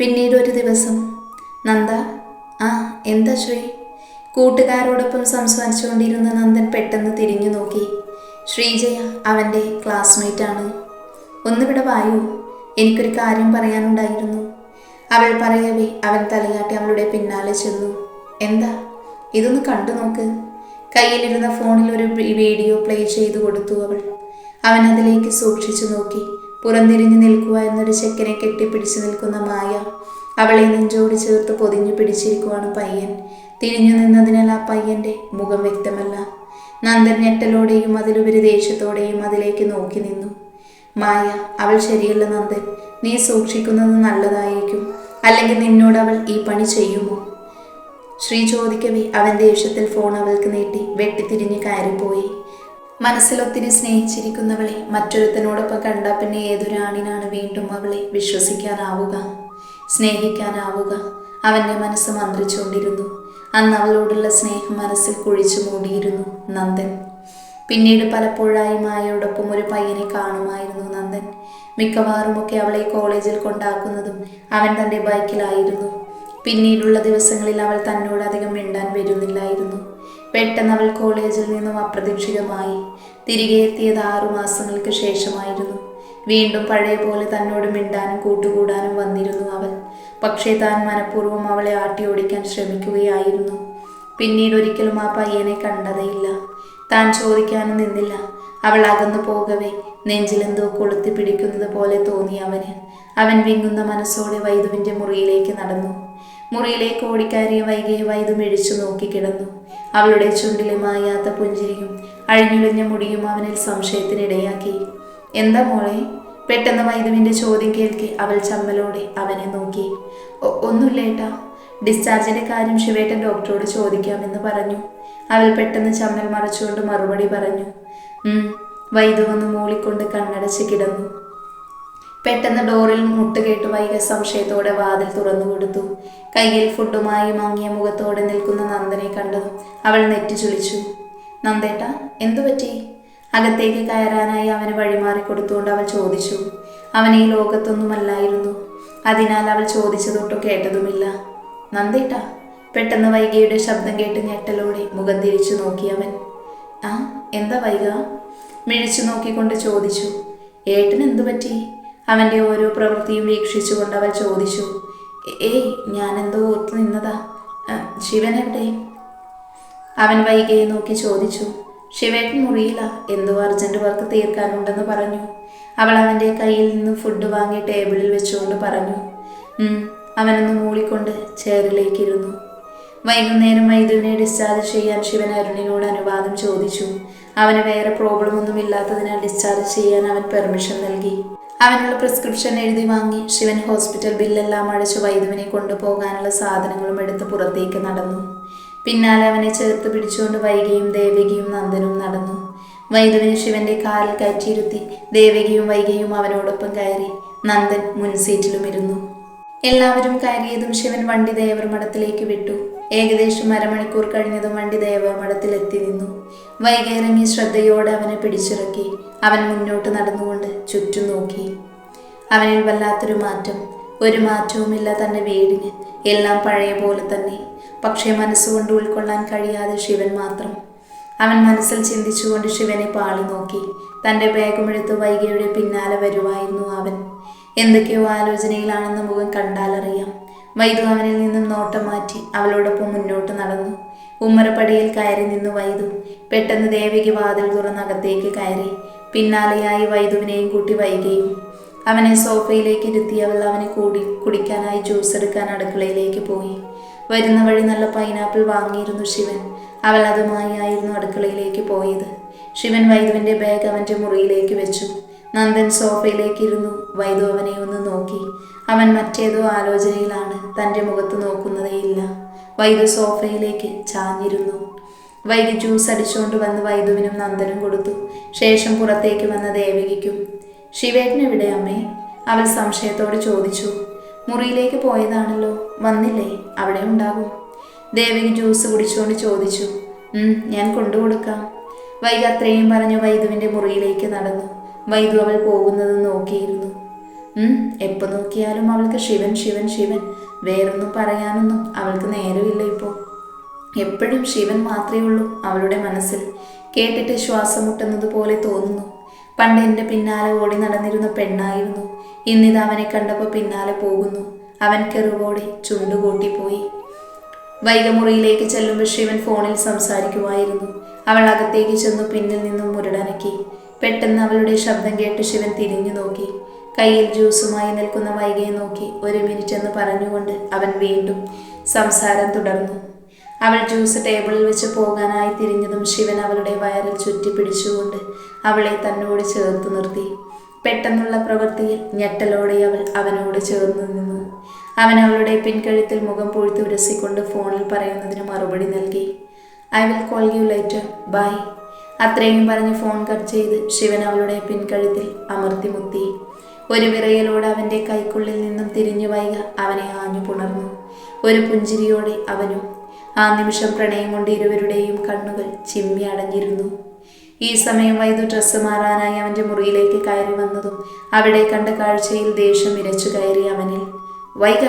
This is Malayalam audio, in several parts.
പിന്നീട് ഒരു ദിവസം നന്ദ ആ എന്താ ശ്രീ? കൂട്ടുകാരോടൊപ്പം സംസാരിച്ചുകൊണ്ടിരുന്ന നന്ദൻ പെട്ടെന്ന് തിരിഞ്ഞു നോക്കി. ശ്രീജയ അവന്റെ ക്ലാസ്മേറ്റാണ് ഒന്നിവിടെ വായു? എനിക്കൊരു കാര്യം പറയാനുണ്ടായിരുന്നു. അവൾ പറയവേ അവൻ തലയാട്ടി അവളുടെ പിന്നാലെ ചെന്നു. എന്താ? ഇതൊന്ന് കണ്ടു നോക്ക്. കയ്യിലിരുന്ന ഫോണിൽ ഒരു വീഡിയോ പ്ലേ ചെയ്തു കൊടുത്തു അവൾ. അവൻ അതിലേക്ക് സൂക്ഷിച്ചു നോക്കി. പുറംതിരിഞ്ഞു എന്നൊരു ചെക്കനെ കെട്ടിപ്പിടിച്ചു നിൽക്കുന്ന മായ അവളെ നെഞ്ചോട് ചേർത്ത് പൊതിഞ്ഞു പിടിച്ചിരിക്കുവാണ് പയ്യൻ. തിരിഞ്ഞു നിന്നതിനാൽ ആ പയ്യന്റെ മുഖം വ്യക്തമല്ല. നന്ദൻ ഞെട്ടലോടെയും അതിലുപരി ദേഷ്യത്തോടെയും അതിലേക്ക് നോക്കി നിന്നു. മായ അവൾ ശരിയല്ല നന്ദൻ. നീ സൂക്ഷിക്കുന്നത് നല്ലതായിരിക്കും. അല്ലെങ്കിൽ നിന്നോട് അവൾ ഈ പണി ചെയ്യുമോ? ശ്രീ ചോദിക്കവേ അവൻ ദേഷ്യത്തിൽ ഫോൺ അവൾക്ക് നീട്ടി വെട്ടിത്തിരിഞ്ഞ് കയറിപ്പോയി. മനസ്സിലൊത്തിരി സ്നേഹിച്ചിരിക്കുന്നവളെ മറ്റൊരുത്തനോടൊപ്പം കണ്ട പിന്നെ ഏതൊരാണിനാണ് വീണ്ടും അവളെ വിശ്വസിക്കാനാവുക? സ്നേഹിക്കാനാവുക? അവന്റെ മനസ്സ് മന്ത്രിച്ചുകൊണ്ടിരുന്നു. അന്ന് അവളോടുള്ള സ്നേഹം മനസ്സിൽ കുഴിച്ചു മൂടിയിരുന്നു നന്ദൻ. പിന്നീട് പലപ്പോഴായി മായയോടൊപ്പം ഒരു പയ്യനെ കാണുമായിരുന്നു നന്ദൻ. മിക്കവാറുമൊക്കെ അവളെ കോളേജിൽ കൊണ്ടാക്കുന്നതും അവൻ തന്റെ ബൈക്കിലായിരുന്നു. പിന്നീടുള്ള ദിവസങ്ങളിൽ അവൾ തന്നോട് അധികം മിണ്ടാൻ വരുന്നില്ലായിരുന്നു. പെട്ടെന്ന് അവൾ കോളേജിൽ നിന്നും അപ്രതീക്ഷിതമായി തിരികെ എത്തിയത് ആറു മാസങ്ങൾക്ക് ശേഷമായിരുന്നു. വീണ്ടും പഴയ പോലെ തന്നോട് മിണ്ടാനും കൂട്ടുകൂടാനും വന്നിരുന്നു അവൾ. പക്ഷേ താൻ മനഃപൂർവം അവളെ ആട്ടി ഓടിക്കാൻ ശ്രമിക്കുകയായിരുന്നു. പിന്നീട് ഒരിക്കലും ആ പയ്യനെ കണ്ടതേയില്ല. താൻ ചോദിക്കാനും നിന്നില്ല. അവൾ അകന്നു പോകവേ നെഞ്ചിലെന്തോ കൊളുത്തി പിടിക്കുന്നത് പോലെ തോന്നി അവന്. അവൻ വിങ്ങുന്ന മനസ്സോടെ വൈദുവിന്റെ മുറിയിലേക്ക് നടന്നു. മുറിയിലേക്ക് ഓടിക്കാരിയ വൈകിയ വൈദു മിഴിച്ചു നോക്കിക്കിടന്നു അവളുടെ ചുണ്ടിലെ മായാത്ത പുഞ്ചിരിയും അഴിഞ്ഞുളിഞ്ഞ മുടിയും അവനിൽ സംശയത്തിനിടയാക്കി. എന്താ മോളെ? പെട്ടെന്ന് വൈദുവിന്റെ ചോദ്യം കേൾക്കി അവൾ ചമ്മലോടെ അവനെ നോക്കി. ഒന്നുമില്ല ഏട്ടാ. ഡിസ്ചാർജിന്റെ കാര്യം ശിവേട്ടൻ ഡോക്ടറോട് ചോദിക്കാമെന്ന് പറഞ്ഞു. അവൾ പെട്ടെന്ന് ചമ്മൽ മറച്ചുകൊണ്ട് മറുപടി പറഞ്ഞു. ഉം. വൈദു വന്ന് മൂളിക്കൊണ്ട് കണ്ണടച്ച് കിടന്നു. പെട്ടെന്ന് ഡോറിൽ മുട്ടുകേട്ട് വൈക സംശയത്തോടെ വാതിൽ തുറന്നു കൊടുത്തു. കയ്യിൽ ഫുഡുമായി മങ്ങിയ മുഖത്തോടെ നിൽക്കുന്ന നന്ദനെ കണ്ടതും അവൾ നെറ്റി ചുളിച്ചു. നന്ദേട്ട എന്തു പറ്റി? അകത്തേക്ക് കയറാനായി അവന് വഴിമാറി കൊടുത്തുകൊണ്ട് അവൾ ചോദിച്ചു. അവൻ ഈ ലോകത്തൊന്നുമല്ലായിരുന്നു. അതിനാൽ അവൾ ചോദിച്ചതൊട്ടും കേട്ടതുമില്ല. നന്ദേട്ട പെട്ടെന്ന് വൈകിയുടെ ശബ്ദം കേട്ട് ഞെട്ടലോടെ മുഖം തിരിച്ചു നോക്കി അവൻ. ആ എന്താ വൈക? മിഴിച്ചു നോക്കിക്കൊണ്ട് ചോദിച്ചു. ഏട്ടൻ എന്തു പറ്റി? അവന്റെ ഓരോ പ്രവൃത്തിയും വീക്ഷിച്ചുകൊണ്ട് അവൾ ചോദിച്ചു "എ- ഏയ് ഞാനെന്തോ ഓർത്തു നിന്നതാ. ശിവൻ എവിടെ? അവൻ വൈകിയെ നോക്കി ചോദിച്ചു ശിവേട്ടൻ മുറിയില്ല എന്തോ അർജന്റ് വർക്ക് തീർക്കാനുണ്ടെന്ന് പറഞ്ഞു. അവൾ അവന്റെ കയ്യിൽ നിന്ന് ഫുഡ് വാങ്ങി ടേബിളിൽ വെച്ചുകൊണ്ട് പറഞ്ഞു. അവനൊന്ന് മൂളിക്കൊണ്ട് ചെയറിലേക്കിരുന്നു വൈകുന്നേരം വൈദ്യുവിനെ ഡിസ്ചാർജ് ചെയ്യാൻ ശിവൻ അരുണിനോട് അനുവാദം ചോദിച്ചു. അവന് വേറെ പ്രോബ്ലം ഒന്നും ഇല്ലാത്തതിനാൽ ഡിസ്ചാർജ് ചെയ്യാൻ അവൻ പെർമിഷൻ നൽകി. അവനുള്ള പ്രിസ്ക്രിപ്ഷൻ എഴുതി വാങ്ങി ശിവൻ ഹോസ്പിറ്റൽ ബില്ലെല്ലാം അടച്ച് വൈദ്യുവിനെ കൊണ്ടുപോകാനുള്ള സാധനങ്ങളും എടുത്ത് പുറത്തേക്ക് നടന്നു. പിന്നാലെ അവനെ ചേർത്ത് പിടിച്ചുകൊണ്ട് വൈകിയും ദേവികയും നന്ദനും നടന്നു. വൈദ്യുവിനെ ശിവന്റെ കാലിൽ കയറ്റിയിരുത്തി ദേവികയും വൈകിയും അവനോടൊപ്പം കയറി നന്ദൻ മുൻസീറ്റിലും ഇരുന്നു. എല്ലാവരും കയറിയതും ശിവൻ വണ്ടി ദേവർമഠത്തിലേക്ക് വിട്ടു. ഏകദേശം അരമണിക്കൂർ കഴിഞ്ഞതും വണ്ടി ദേവർമഠത്തിൽ എത്തി നിന്നു. വൈകിറങ്ങി ശ്രദ്ധയോടെ അവനെ പിടിച്ചിറക്കി. അവൻ മുന്നോട്ട് നടന്നുകൊണ്ട് ചുറ്റും നോക്കി. അവനിൽ വല്ലാത്തൊരു മാറ്റം ഒരു മാറ്റവുമില്ല തന്റെ വീടിന്. എല്ലാം പഴയ പോലെ തന്നെ. പക്ഷേ മനസ്സുകൊണ്ട് ഉൾക്കൊള്ളാൻ കഴിയാതെ ശിവൻ മാത്രം. അവൻ മനസ്സിൽ ചിന്തിച്ചുകൊണ്ട് ശിവനെ പാളി നോക്കി. തന്റെ ബാഗുമെടുത്ത് വൈകിയുടെ പിന്നാലെ വരുവായിരുന്നു അവൻ. എന്തൊക്കെയോ ആലോചനയിലാണെന്ന് മുഖം കണ്ടാലറിയാം വൈദു അവനിൽ നിന്നും നോട്ടം മാറ്റി അവളോടൊപ്പം മുന്നോട്ട് നടന്നു. ഉമ്മറപ്പടിയിൽ കയറി നിന്ന് വൈദു. പെട്ടെന്ന് ദേവിക്ക് വാതിൽ തുറന്നകത്തേക്ക് കയറി. പിന്നാലെയായി വൈദുവിനെയും കൂട്ടി വൈകിയും. അവനെ സോഫയിലേക്ക് ഇരുത്തി അവൾ അവനെ കൂടി കുടിക്കാനായി ജ്യൂസ് എടുക്കാൻ അടുക്കളയിലേക്ക് പോയി. വരുന്ന വഴി നല്ല പൈനാപ്പിൾ വാങ്ങിയിരുന്നു ശിവൻ. അവൾ അതുമായി ആയിരുന്നു അടുക്കളയിലേക്ക് പോയത്. ശിവൻ വൈദുവിന്റെ ബാഗ് അവന്റെ മുറിയിലേക്ക് വെച്ചു. നന്ദൻ സോഫയിലേക്ക് ഇരുന്നു. വൈദു അവനെ ഒന്ന് നോക്കി. അവൻ മറ്റേതോ ആലോചനയിലാണ്. തന്റെ മുഖത്ത് നോക്കുന്നതേയില്ല. വൈദു സോഫയിലേക്ക് ചാഞ്ഞിരുന്നു. വൈകി ജ്യൂസ് അടിച്ചുകൊണ്ട് വന്ന് വൈദുവിനും നന്ദനും കൊടുത്തു. ശേഷം പുറത്തേക്ക് വന്ന ദേവികയ്ക്കും ശിവേട്ടൻ എവിടെ അമ്മേ? അവൾ സംശയത്തോട് ചോദിച്ചു. മുറിയിലേക്ക് പോയതാണല്ലോ വന്നില്ലേ അവിടെ ഉണ്ടാകും. ദേവിക ജ്യൂസ് കുടിച്ചുകൊണ്ട് ചോദിച്ചു. "ഉം, ഞാൻ കൊണ്ടുകൊടുക്കാം വൈകി അത്രയും പറഞ്ഞു വൈദുവിന്റെ മുറിയിലേക്ക് നടന്നു. വൈദു അവൾ പോകുന്നത് നോക്കിയിരുന്നു. എപ്പോ നോക്കിയാലും അവൾക്ക് ശിവൻ ശിവൻ ശിവൻ. വേറൊന്നും പറയാനൊന്നും അവൾക്ക് നേരമില്ല ഇപ്പോൾ എപ്പോഴും ശിവൻ മാത്രമേ ഉള്ളൂ അവളുടെ മനസ്സിൽ. കേട്ടിട്ട് ശ്വാസം മുട്ടുന്നത് പോലെ തോന്നുന്നു. പണ്ട് എന്റെ പിന്നാലെ ഓടി നടന്നിരുന്ന പെണ്ണായിരുന്നു. ഇന്നിത് അവനെ കണ്ടപ്പോൾ പിന്നാലെ പോകുന്നു. അവൻ കെറുവോടെ ചുണ്ടുകൂട്ടിപ്പോയി വൈകമുറിയിലേക്ക് ചെല്ലുമ്പോൾ ശിവൻ ഫോണിൽ സംസാരിക്കുമായിരുന്നു. അവൾ അകത്തേക്ക് ചെന്നു പിന്നിൽ നിന്നും മുരടനക്കി. പെട്ടെന്ന് അവളുടെ ശബ്ദം കേട്ട് ശിവൻ തിരിഞ്ഞു നോക്കി. കയ്യിൽ ജ്യൂസുമായി നിൽക്കുന്ന വൈകയെ നോക്കി. ഒരു മിനിറ്റ് എന്ന് പറഞ്ഞുകൊണ്ട് അവൻ വീണ്ടും സംസാരം തുടർന്നു. അവൾ ജ്യൂസ് ടേബിളിൽ വെച്ച് പോകാനായി തിരിഞ്ഞതും ശിവൻ അവളുടെ വയറിൽ ചുറ്റി പിടിച്ചുകൊണ്ട് അവളെ തന്നോട് ചേർത്ത് നിർത്തി. പെട്ടെന്നുള്ള പ്രവൃത്തിയിൽ ഞെട്ടലോടെ അവൾ അവനോട് ചേർന്ന് നിന്നു. അവൻ അവളുടെ പിൻകഴുത്തിൽ മുഖം പൊഴുത്തി ഉരസിക്കൊണ്ട് ഫോണിൽ പറയുന്നതിന് മറുപടി നൽകി. I will call you later bye അത്രയും പറഞ്ഞ് ഫോൺ കട്ട് ചെയ്ത് ശിവൻ അവളുടെ പിൻകഴുത്തിൽ അമർത്തി മുത്തി. ഒരു വിറയലോട് അവന്റെ കൈക്കുള്ളിൽ നിന്നും തിരിഞ്ഞു വൈക അവനെ ആഞ്ഞു പുണർന്നു. ഒരു പുഞ്ചിരിയോടെ അവനും ആ നിമിഷം പ്രണയം കൊണ്ട് ഇരുവരുടെയും കണ്ണുകൾ ചിമ്മി അടഞ്ഞിരുന്നു. ഈ സമയം വൈദ്യു ഡ്രസ്സ് മാറാനായി അവന്റെ മുറിയിലേക്ക് കയറി വന്നതും അവിടെ കണ്ട കാഴ്ചയിൽ ദേഷ്യം ഇരച്ചു കയറി അവനിൽ. വൈക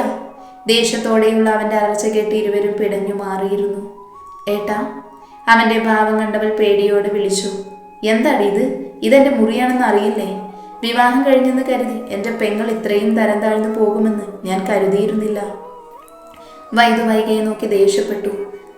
ദേഷ്യത്തോടെയുള്ള അവന്റെ അലർച്ച കേട്ട് ഇരുവരും പിടഞ്ഞു മാറിയിരുന്നു. ഏട്ടാ അവന്റെ ഭാവം കണ്ടവൾ പേടിയോടെ വിളിച്ചു. എന്താടി ഇത്? ഇതെന്റെ മുറിയാണെന്ന് അറിയില്ലേ? വിവാഹം കഴിഞ്ഞെന്ന് കരുതി എന്റെ പെങ്ങൾ ഇത്രയും തരം താഴ്ന്നു പോകുമെന്ന് ഞാൻ കരുതിയിരുന്നില്ല. വൈദ്യു വൈകയെ നോക്കി ദേഷ്യപ്പെട്ടു.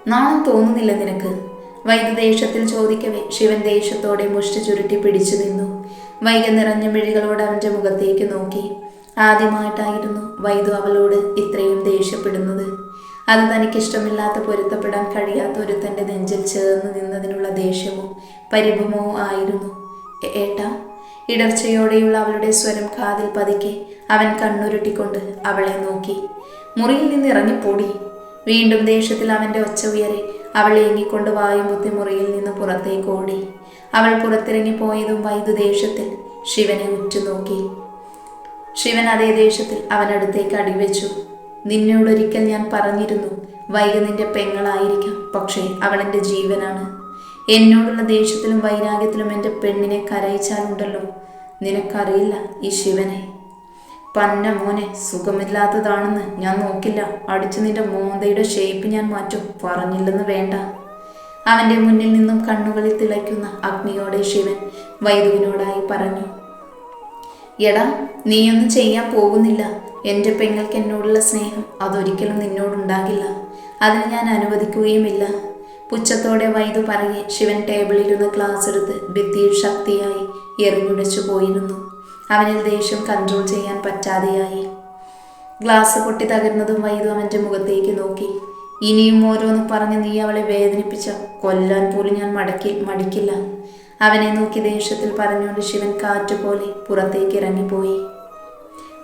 നാണം തോന്നുന്നില്ല നിനക്ക്. വൈദു ദേഷ്യത്തിൽ ചോദിക്കവേ ശിവൻ ദേഷ്യത്തോടെ മുഷ്ടി ചുരുട്ടി പിടിച്ചു നിന്നു. വൈക നിറഞ്ഞ മിഴികളോട് അവന്റെ മുഖത്തേക്ക് നോക്കി. ആദ്യമായിട്ടായിരുന്നു വൈദു അവളോട് ഇത്രയും ദേഷ്യപ്പെടുന്നത്. അത് തനിക്കിഷ്ടമില്ലാത്ത പൊരുത്തപ്പെടാൻ കഴിയാത്ത ഒരുത്തന്റെ നെഞ്ചിൽ ചേർന്ന് നിന്നതിനുള്ള ദേഷ്യമോ പരിഭമോ ആയിരുന്നു. "എ- ഏട്ടാ ഇടർച്ചയോടെയുള്ള അവളുടെ സ്വരം കാതിൽ പതുക്കെ അവൻ കണ്ണുരുട്ടിക്കൊണ്ട് അവളെ നോക്കി. മുറിയിൽ നിന്ന് ഇറങ്ങിപ്പോടി. വീണ്ടും ദേഷ്യത്തിൽ അവന്റെ ഒച്ച ഉയരെ അവൾ ഏങ്ങിക്കൊണ്ട് വായുമുത്തി മുറിയിൽ നിന്ന് പുറത്തേക്ക് ഓടി. അവൾ പുറത്തിറങ്ങി പോയതും വൈദ്യു ദേഷ്യത്തിൽ ശിവനെ ഉറ്റുനോക്കി. ശിവൻ അതേ ദേഷ്യത്തിൽ അവനടുത്തേക്ക് അടിവെച്ചു നിന്നോടൊരിക്കൽ ഞാൻ പറഞ്ഞിരുന്നു വൈക നിന്റെ പെങ്ങളായിരിക്കാം പക്ഷേ അവൾ എന്റെ ജീവനാണ്. എന്നോടുള്ള ദേഷ്യത്തിലും വൈരാഗ്യത്തിലും എന്റെ പെണ്ണിനെ കരയിച്ചാലുണ്ടല്ലോ. നിനക്കറിയില്ല ഈ ശിവനെ. പന്ന മോനെ സുഖമില്ലാത്തതാണെന്ന് ഞാൻ നോക്കില്ല. അടിച്ചു നിന്റെ മോന്തയുടെ ഷേപ്പ് ഞാൻ മാറ്റും. പറഞ്ഞില്ലെന്ന് വേണ്ട. അവന്റെ മുന്നിൽ നിന്നും കണ്ണുകളിൽ തിളയ്ക്കുന്ന അഗ്നിയോടെ ശിവൻ വൈദുവിനോടായി പറഞ്ഞു എടാ നീയൊന്നും ചെയ്യാൻ പോകുന്നില്ല. എന്റെ പെങ്ങൾക്ക് എന്നോടുള്ള സ്നേഹം അതൊരിക്കലും നിന്നോടുണ്ടാകില്ല. അതിന് ഞാൻ അനുവദിക്കുകയുമില്ല. പുച്ഛത്തോടെ വൈദു പറയെ ശിവൻ ടേബിളിലിരുന്ന് ഗ്ലാസ് എടുത്ത് ഭിത്തിയിൽ ശക്തിയായി എറിഞ്ഞുടച്ചു പോയിരുന്നു അവനിൽ ദേഷ്യം കൺട്രോൾ ചെയ്യാൻ പറ്റാതെയായി. ഗ്ലാസ് പൊട്ടി തകരുന്നതും വൈദു അവന്റെ മുഖത്തേക്ക് നോക്കി. ഇനിയും ഓരോന്ന് പറഞ്ഞ് നീ അവളെ വേദനിപ്പിച്ച കൊല്ലാൻ പോലും ഞാൻ മടക്കി മടിക്കില്ല. അവനെ നോക്കി ദേഷ്യത്തിൽ പറഞ്ഞുകൊണ്ട് ശിവൻ കാറ്റുപോലെ പുറത്തേക്ക് ഇറങ്ങിപ്പോയി.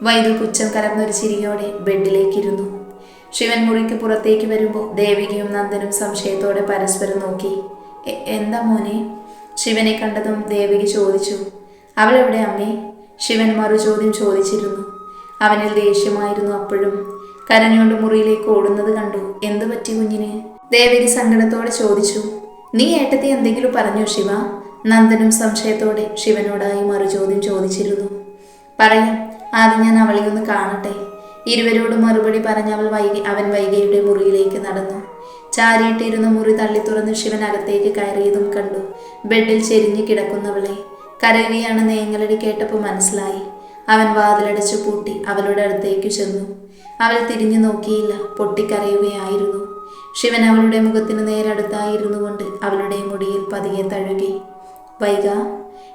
വൈദു പുച്ഛം കലർന്നൊരു ചിരിയോടെ ബെഡിലേക്കിരുന്നു. ശിവൻ മുറിക്ക് പുറത്തേക്ക് വരുമ്പോൾ ദേവികയും നന്ദനും സംശയത്തോടെ പരസ്പരം നോക്കി. എന്താ മോനെ? ശിവനെ കണ്ടതും ദേവിക ചോദിച്ചു. അവളെവിടെ അമ്മേ? ശിവൻ മറു ചോദ്യം ചോദിച്ചിരുന്നു. അവനിൽ ദേഷ്യമായിരുന്നു അപ്പോഴും. കരഞ്ഞുകൊണ്ട് മുറിയിലേക്ക് ഓടുന്നത് കണ്ടു. എന്തു പറ്റി കുഞ്ഞിന്? ദേവകി സങ്കടത്തോടെ ചോദിച്ചു. നീ ഏട്ടത്തെ എന്തെങ്കിലും പറഞ്ഞു ശിവ? നന്ദനും സംശയത്തോടെ ശിവനോടായി മറു ചോദ്യം ചോദിച്ചിരുന്നു. പറയാം. ആദ്യം ഞാൻ അവളെ ഒന്ന് കാണട്ടെ. ഇരുവരോട് മറുപടി പറഞ്ഞ അവൾ വൈകി അവൻ വൈകിയുടെ മുറിയിലേക്ക് നടന്നു. ചാരിയിട്ടിരുന്ന മുറി തള്ളി തുറന്ന് ശിവൻ അകത്തേക്ക് കയറിയതും കണ്ടു. ബെഡിൽ ചെരിഞ്ഞു കിടക്കുന്നവളെ. കരയുകയാണ് നേങ്ങളടി കേട്ടപ്പോൾ മനസ്സിലായി. അവൻ വാതിലടച്ചു പൂട്ടി അവളുടെ അടുത്തേക്ക് ചെന്നു. അവൾ തിരിഞ്ഞു നോക്കിയില്ല പൊട്ടിക്കരയുകയായിരുന്നു. ശിവൻ അവളുടെ മുഖത്തിന് നേരടുത്തായിരുന്നു കൊണ്ട് അവളുടെ മുടിയിൽ പതിയെ തഴുകി. വൈക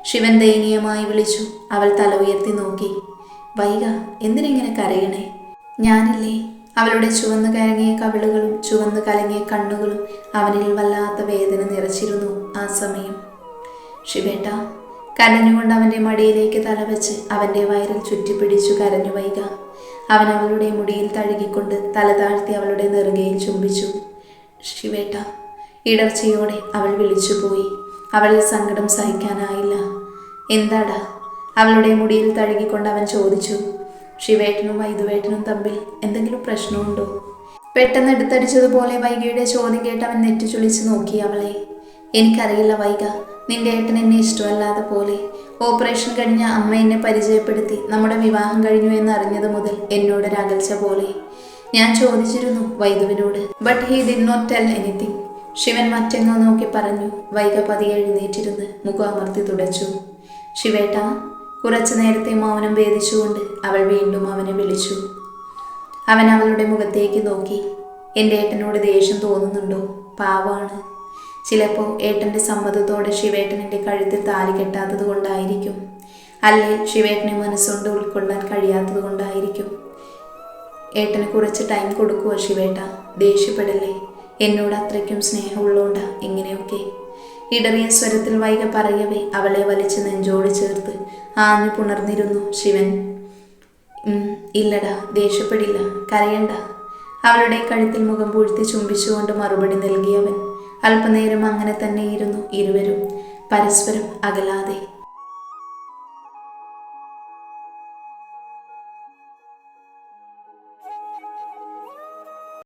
ശിവൻ ദയനീയമായി വിളിച്ചു. അവൾ തല ഉയർത്തി നോക്കി. വൈക എന്തിനിങ്ങനെ കരയണേ? ഞാനില്ലേ? അവളുടെ ചുവന്ന് കരങ്ങിയ കവിളുകളും ചുവന്ന് കലങ്ങിയ കണ്ണുകളും അവനിൽ വല്ലാത്ത വേദന നിറച്ചിരുന്നു ആ സമയം. ശിവേട്ട കരഞ്ഞുകൊണ്ട് അവന്റെ മടിയിലേക്ക് തലവെച്ച് അവന്റെ വയറിൽ ചുറ്റിപ്പിടിച്ചു കരഞ്ഞു വൈക. അവൻ അവളുടെ മുടിയിൽ തഴുകിക്കൊണ്ട് തല താഴ്ത്തി അവളുടെ നെറുകയിൽ ചുംബിച്ചു. ശിവേട്ട ഇടർച്ചയോടെ അവൾ വിളിച്ചുപോയി അവളിൽ സങ്കടം സഹിക്കാനായില്ല. എന്താടാ? അവളുടെ മുടിയിൽ തഴുകിക്കൊണ്ട് അവൻ ചോദിച്ചു. ശിവേട്ടനും വൈദുവേട്ടനും തമ്മിൽ എന്തെങ്കിലും പ്രശ്നമുണ്ടോ? പെട്ടെന്ന് എടുത്തടിച്ചതുപോലെ വൈകയുടെ ചോദ്യം കേട്ട് അവൻ നെറ്റിച്ചുളിച്ച് നോക്കി അവളെ. എനിക്കറിയില്ല വൈക നിന്റെ ഏട്ടൻ എന്നെ ഇഷ്ടമല്ലാതെ പോലെ. ഓപ്പറേഷൻ കഴിഞ്ഞ അമ്മ എന്നെ പരിചയപ്പെടുത്തി. നമ്മുടെ വിവാഹം കഴിഞ്ഞു എന്ന് അറിഞ്ഞത് മുതൽ എന്നോട് അകൽച്ച പോലെ. ഞാൻ ചോദിച്ചിരുന്നു വൈദുവിനോട് but he did not tell anything Shivan മറ്റെങ്ങോ നോക്കി പറഞ്ഞു. വൈക പതിയെ എഴുന്നേറ്റിരുന്ന് മുഖം അമർത്തി തുടച്ചു. ശിവേട്ട കുറച്ചു നേരത്തെ മൗനം ഭേദിച്ചുകൊണ്ട് അവൾ വീണ്ടും അവനെ വിളിച്ചു. അവൻ അവളുടെ മുഖത്തേക്ക് നോക്കി. എന്റെ ഏട്ടനോട് ദേഷ്യം തോന്നുന്നുണ്ടോ? പാവാണ്. ചിലപ്പോൾ ഏട്ടന്റെ സമ്മതത്തോടെ ശിവേട്ടൻ എന്റെ കഴുത്തിൽ താലി കെട്ടാത്തത് കൊണ്ടായിരിക്കും. അല്ലെ ശിവേട്ടനെ മനസ്സുകൊണ്ട് ഉൾക്കൊള്ളാൻ കഴിയാത്തത് കൊണ്ടായിരിക്കും. ഏട്ടന് കുറച്ച് ടൈം കൊടുക്കുവോ ശിവേട്ട? ദേഷ്യപ്പെടല്ലേ? എന്നോട് അത്രയ്ക്കും സ്നേഹമുള്ളോണ്ടാ ഇങ്ങനെയൊക്കെ. ഇടറിയ സ്വരത്തിൽ വൈക പറയവേ അവളെ വലിച്ച് നെഞ്ചോട് ചേർത്ത് ആഞ്ഞു പുണർന്നിരുന്നു ശിവൻ. ഇല്ലടാ ദേഷ്യപ്പെടില്ല കരയണ്ട. അവളുടെ കഴുത്തിൽ മുഖം പൂഴ്ത്തി ചുംബിച്ചുകൊണ്ട് മറുപടി നൽകിയവൻ. അല്പനേരം അങ്ങനെ തന്നെ ഇരുന്നു ഇരുവരും. പരസ്പരം അകലാതെ